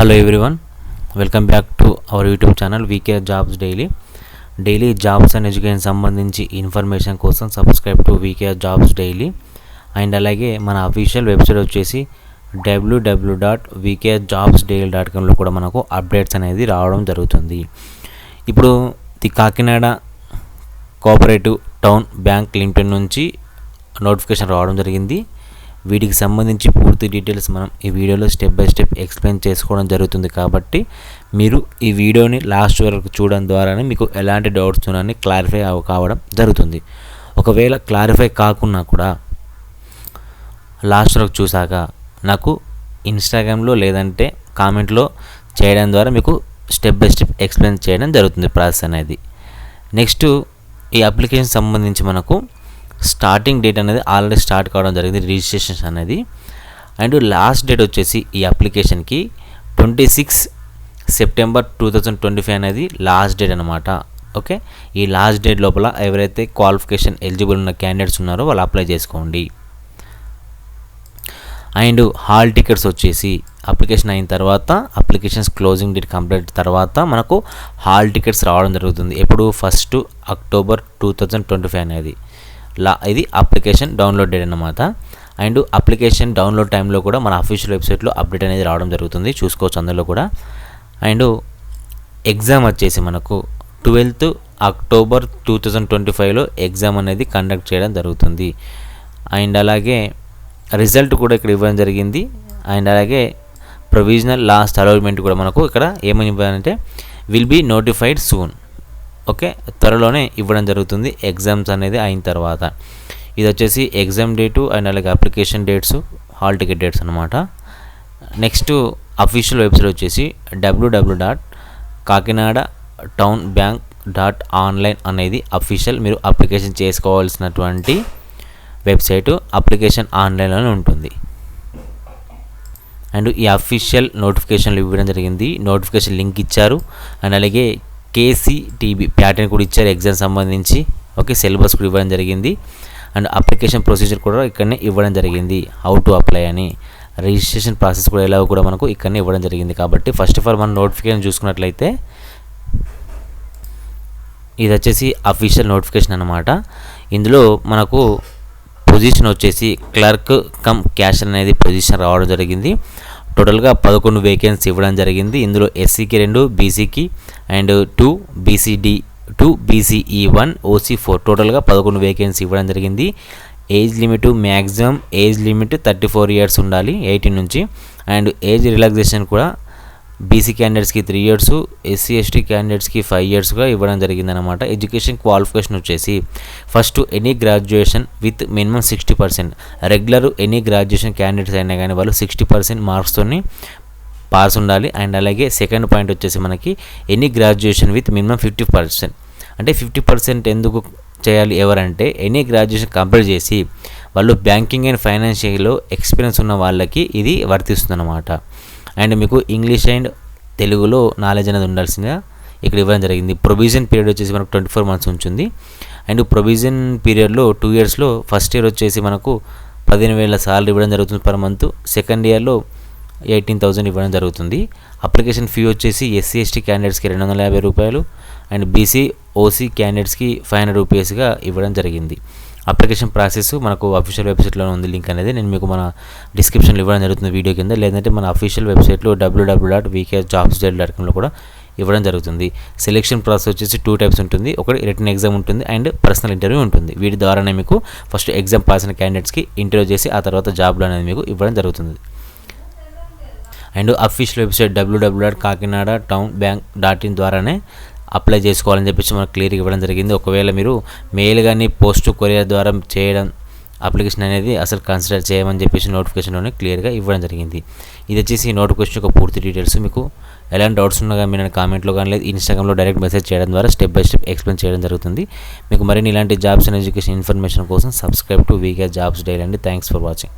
Hello everyone welcome back to our YouTube channel VK jobs daily daily jobs and education సంబంధించి information కోసం subscribe to VK jobs daily and అలాగే మన official website వచ్చేసి WW dot VK jobs daily dot కామ్లో కూడా మనకు updates అనేది రావడం జరుగుతుంది. ఇప్పుడు the Kakinada cooperative town bank limited నుంచి నోటిఫికేషన్ రావడం జరిగింది. వీటికి సంబంధించి పూర్తి డీటెయిల్స్ మనం ఈ వీడియోలో స్టెప్ బై స్టెప్ ఎక్స్ప్లెయిన్ చేసుకోవడం జరుగుతుంది కాబట్టి మీరు ఈ వీడియోని లాస్ట్ వరకు చూడడం ద్వారానే మీకు ఎలాంటి డౌట్స్ ఉన్నాయని క్లారిఫై కావడం జరుగుతుంది. ఒకవేళ క్లారిఫై కాకున్నా కూడా లాస్ట్ వరకు చూసాక నాకు ఇన్స్టాగ్రామ్లో లేదంటే కామెంట్లో చేయడం ద్వారా మీకు స్టెప్ బై స్టెప్ ఎక్స్ప్లెయిన్ చేయడం జరుగుతుంది ప్రాసెస్ అనేది. నెక్స్ట్ ఈ అప్లికేషన్ సంబంధించి మనకు స్టార్టింగ్ డేట్ అనేది ఆల్రెడీ స్టార్ట్ కావడం జరిగింది రిజిస్ట్రేషన్ అనేది. అండ్ లాస్ట్ డేట్ వచ్చేసి ఈ అప్లికేషన్కి twenty six September two thousand twenty five అనేది లాస్ట్ డేట్ అనమాట ఓకే ఈ లాస్ట్ డేట్ లోపల ఎవరైతే క్వాలిఫికేషన్ ఎలిజిబుల్ ఉన్న క్యాండిడేట్స్ ఉన్నారో వాళ్ళు అప్లై చేసుకోండి. అండ్ హాల్ టికెట్స్ వచ్చేసి అప్లికేషన్ అయిన తర్వాత అప్లికేషన్స్ క్లోజింగ్ డేట్ కంప్లీట్ తర్వాత మనకు హాల్ టికెట్స్ రావడం జరుగుతుంది. ఎప్పుడు? First October two thousand twenty five అనేది. లా ఇది అప్లికేషన్ డౌన్లోడ్ డేట్ అనమాట అండ్ అప్లికేషన్ డౌన్లోడ్ టైంలో కూడా మన అఫీషియల్ వెబ్సైట్లో అప్డేట్ అనేది రావడం జరుగుతుంది. చూసుకోవచ్చు అందులో కూడా. అండ్ ఎగ్జామ్ వచ్చేసి మనకు twelfth October two thousand twenty ఫైవ్లో ఎగ్జామ్ అనేది కండక్ట్ చేయడం జరుగుతుంది. అండ్ అలాగే రిజల్ట్ కూడా ఇక్కడ ఇవ్వడం జరిగింది. అండ్ అలాగే ప్రొవిజనల్ లాస్ట్ అలాట్మెంట్ కూడా మనకు ఇక్కడ ఏమని ఇవ్వాలంటే will be notified soon. Okay? త్వరలోనే ఇవ్వడం జరుగుతుంది. ఎగ్జామ్స్ అనేది అయిన తర్వాత. ఇది వచ్చేసి ఎగ్జామ్ డేటు అండ్ అలాగే application dates hall ticket dates అనమాట నెక్స్ట్ అఫీషియల్ వెబ్సైట్ వచ్చేసి WW dot Kakinada town bank dot online అనేది అఫీషియల్ మీరు అప్లికేషన్ చేసుకోవాల్సినటువంటి వెబ్సైటు అప్లికేషన్ ఆన్లైన్లోనే ఉంటుంది. అండ్ ఈ అఫీషియల్ నోటిఫికేషన్లు ఇవ్వడం జరిగింది. నోటిఫికేషన్ లింక్ ఇచ్చారు. అండ్ అలాగే కేసీటీబీ ప్యాటర్న్ కూడా ఇచ్చారు ఎగ్జామ్ సంబంధించి. ఓకే సిలబస్ కూడా ఇవ్వడం జరిగింది. అండ్ అప్లికేషన్ ప్రొసీజర్ కూడా ఇక్కడనే ఇవ్వడం జరిగింది. హౌ టు అప్లై అని. రిజిస్ట్రేషన్ ప్రాసెస్ కూడా ఎలా కూడా మనకు ఇక్కడనే ఇవ్వడం జరిగింది. కాబట్టి ఫస్ట్ ఆఫ్ ఆల్ మనం నోటిఫికేషన్ చూసుకున్నట్లయితే ఇది వచ్చేసి అఫీషియల్ నోటిఫికేషన్ అనమాట ఇందులో మనకు పొజిషన్ వచ్చేసి క్లర్క్ కమ్ క్యాష్ అనేది పొజిషన్ రావడం జరిగింది. టోటల్గా పదకొండు వేకెన్సీ ఇవ్వడం జరిగింది. ఇందులో ఎస్సీకి రెండు బీసీకి and two BCD two BCE one OC four. టోటల్గా పదకొండు వేకెన్సీ ఇవ్వడం జరిగింది. Age limit maximum age limit thirty four years ఉండాలి ఎయిటీన్ నుంచి. అండ్ ఏజ్ రిలాక్సేషన్ కూడా బీసీ క్యాండిడేట్స్కి త్రీ ఇయర్స్ ఎస్సీ ఎస్టీ క్యాండిడేట్స్కి ఫైవ్ ఇయర్స్గా ఇవ్వడం జరిగిందనమాట ఎడ్యుకేషన్ క్వాలిఫికేషన్ వచ్చేసి first any graduation with minimum sixty percent regular any graduation candidates అయినా కానీ వాళ్ళు సిక్స్టీ పర్సెంట్ మార్క్స్తోని పాస్ ఉండాలి. అండ్ అలాగే సెకండ్ పాయింట్ వచ్చేసి మనకి any graduation with minimum fifty percent అంటే ఫిఫ్టీ పర్సెంట్ ఎందుకు చేయాలి ఎవరంటే ఎనీ గ్రాడ్యుయేషన్ కంప్లీట్ చేసి వాళ్ళు బ్యాంకింగ్ అండ్ ఫైనాన్షియల్లో ఎక్స్పీరియన్స్ ఉన్న వాళ్ళకి ఇది వర్తిస్తుంది అండ్ మీకు ఇంగ్లీష్ అండ్ తెలుగులో నాలెడ్జ్ అనేది ఉండాల్సిందిగా ఇక్కడ ఇవ్వడం జరిగింది. ప్రొవిజన్ పీరియడ్ వచ్చేసి మనకు ట్వంటీ ఫోర్ మంత్స్ ఉంటుంది. అండ్ ప్రొవిజన్ పీరియడ్లో టూ ఇయర్స్లో ఫస్ట్ ఇయర్ వచ్చేసి మనకు పదిహేను వేల సాలరీ ఇవ్వడం జరుగుతుంది పర్ మంత్ సెకండ్ ఇయర్లో ఎయిటీన్ థౌజండ్ ఇవ్వడం జరుగుతుంది. అప్లికేషన్ ఫీ వచ్చేసి ఎస్సీ ఎస్టీ క్యాండిడేట్స్కి రెండు వందల యాభై రూపాయలు అండ్ బీసీ ఓసీ క్యాండిడేట్స్కి ఫైవ్ హండ్రెడ్ రూపీస్గా ఇవ్వడం జరిగింది. అప్లికేషన్ ప్రాసెస్ మనకు అఫీషియల్ వెబ్సైట్లో ఉంది. లింక్ అనేది నేను మీకు మన డిస్క్రిప్షన్లో ఇవ్వడం జరుగుతుంది వీడియో కింద. లేదంటే మన అఫీషియల్ వెబ్సైట్లో WW dot VK jobs dot కామ్లో కూడా ఇవ్వడం జరుగుతుంది. సెలెక్షన్ ప్రాసెస్ వచ్చేసి టూ టైప్స్ ఉంటుంది. ఒకటి రిటర్న్ ఎగ్జామ్ ఉంటుంది అండ్ పర్సనల్ ఇంటర్వ్యూ ఉంటుంది. వీటి ద్వారానే మీకు ఫస్ట్ ఎగ్జామ్ పాస్ అయిన క్యాండిడేట్స్కి ఇంటర్వ్యూ చేసి ఆ తర్వాత జాబ్లు అనేది మీకు ఇవ్వడం జరుగుతుంది. And official website WW dot Kakinada town bank dot in ద్వారానే అప్లై చేసుకోవాలని చెప్పేసి మనకు క్లియర్గా ఇవ్వడం జరిగింది. ఒకవేళ మీరు మెయిల్ కానీ పోస్ట్ కొరియర్ ద్వారా చేయడం అప్లికేషన్ అనేది అసలు కన్సిడర్ చేయమని చెప్పేసి నోటిఫికేషన్లోనే క్లియర్గా ఇవ్వడం జరిగింది. ఇది వచ్చేసి ఈ నోటిఫికేషన్ యొక్క పూర్తి డీటెయిల్స్. మీకు ఎలాంటి డౌట్స్ ఉన్నా కానీ మీరు కామెంట్లో కానీ లేదు ఇన్స్టాగ్రామ్లో డైరెక్ట్ మెసేజ్ చేయడం ద్వారా స్టెప్ బై స్టెప్ ఎక్స్ప్లెయిన్ చేయడం జరుగుతుంది. మీకు మరిన్ని ఇలాంటి జాబ్స్ అండ్ ఎడ్యుకేషన్ ఇన్ఫర్మేషన్ కోసం subscribe to VK jobs daily అండి. Thanks for watching.